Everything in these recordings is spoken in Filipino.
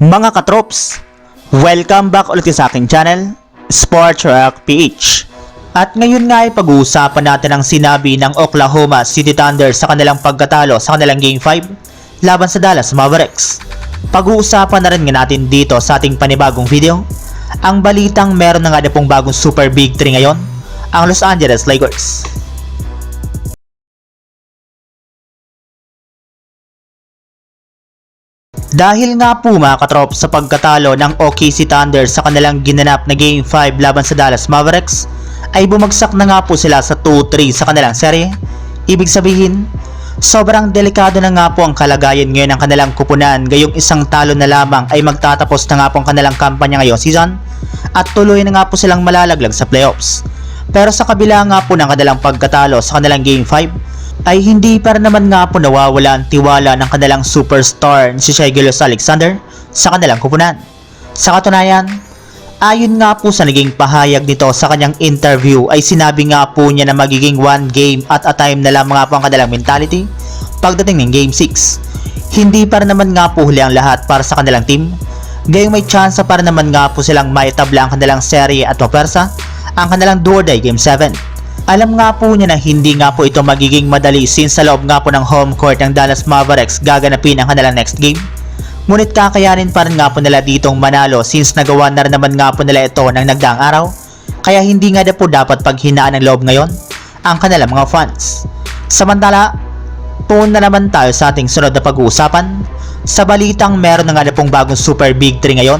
Mga katrops, welcome back ulit sa aking channel, Sports Rock PH. At ngayon nga ay pag-uusapan natin ang sinabi ng Oklahoma City Thunder sa kanilang pagkatalo sa kanilang Game 5 laban sa Dallas Mavericks. Pag-uusapan na rin nga natin dito sa ating panibagong video, ang balitang meron na nga na pong bagong Super Big 3 ngayon, ang Los Angeles Lakers. Dahil nga po mga katrop sa pagkatalo ng OKC Thunder sa kanilang ginanap na Game 5 laban sa Dallas Mavericks, ay bumagsak na nga po sila sa 2-3 sa kanilang serye. Ibig sabihin, sobrang delikado na nga po ang kalagayan ngayon ng kanilang kupunan gayong isang talo na lamang ay magtatapos na nga po ang kanilang kampanya ngayong season at tuloy na nga po silang malalaglag sa playoffs. Pero sa kabila nga po ng kanilang pagkatalo sa kanilang Game 5, ay hindi pa rin naman nga po nawawala ang tiwala ng kanilang superstar si Shai Gilgeous Alexander sa kanilang kupunan. Sa katunayan, ayon nga po sa naging pahayag nito sa kanyang interview ay sinabi nga po niya na magiging one game at a time na lang nga po ang kanilang mentality pagdating ng Game 6. Hindi pa rin naman nga po huli ang lahat para sa kanilang team. Gayong may chance para naman nga po silang maitabla ang kanilang serye at mapersa ang kanilang do or die Game 7. Alam nga po niya na hindi nga po ito magiging madali since sa loob nga po ng home court ng Dallas Mavericks gaganapin ang kanilang next game. Ngunit kakayanin pa rin nga po nila ditong manalo since nagawa na rin naman nga po nila ito ng nagdaang araw. Kaya hindi nga po dapat paghinaan ng loob ngayon ang kanilang mga fans. Samantala, puun na naman tayo sa ating sunod na pag-uusapan. Sa balitang meron na nga na pong bagong super big 3 ngayon,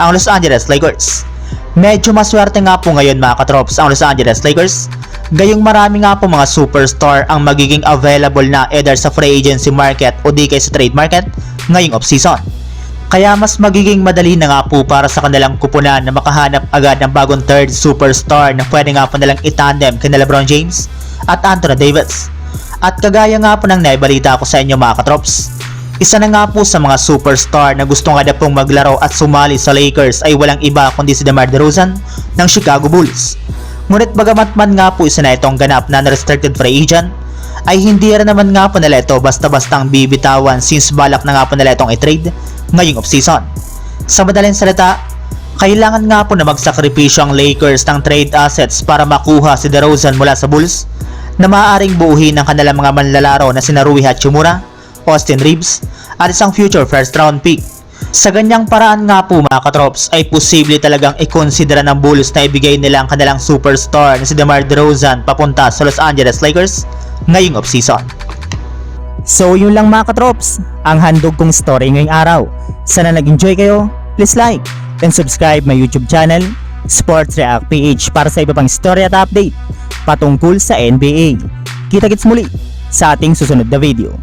ang Los Angeles Lakers. Medyo maswerte nga po ngayon mga katrops ang Los Angeles Lakers. Gayong marami nga po mga superstar ang magiging available na either sa free agency market o di kay sa trade market ngayong off-season. Kaya mas magiging madali na nga po para sa kanilang kupunan na makahanap agad ng bagong third superstar na pwede nga po nilang itandem kina LeBron James at Anthony Davis. At kagaya nga po ng naibalita ko sa inyo mga katrops, isa na nga po sa mga superstar na gusto nga na pong maglaro at sumali sa Lakers ay walang iba kundi si DeMar DeRozan ng Chicago Bulls. Ngunit bagamat man nga po isa na itong ganap na restricted free agent, ay hindi rin naman nga po nila ito basta-bastang bibitawan since balak na nga po nila itong i-trade ngayong off-season. Sa madaling salita, kailangan nga po na magsakripisyo ang Lakers ng trade assets para makuha si DeRozan mula sa Bulls na maaaring buuhin ng kanilang mga manlalaro na sina Rui Hachimura, Austin Reeves at isang future first round pick. Sa ganyang paraan nga po mga katrops ay posible talagang ikonsidera ng Bulls na ibigay nila ang kanilang superstar na si DeMar DeRozan papunta sa Los Angeles Lakers ngayong offseason. So yun lang mga katrops, ang handog kong story ngayong araw. Sana nag-enjoy kayo, please like and subscribe my YouTube channel, Sports React PH para sa iba pang story at update patungkol sa NBA. Kita-kits muli sa ating susunod na video.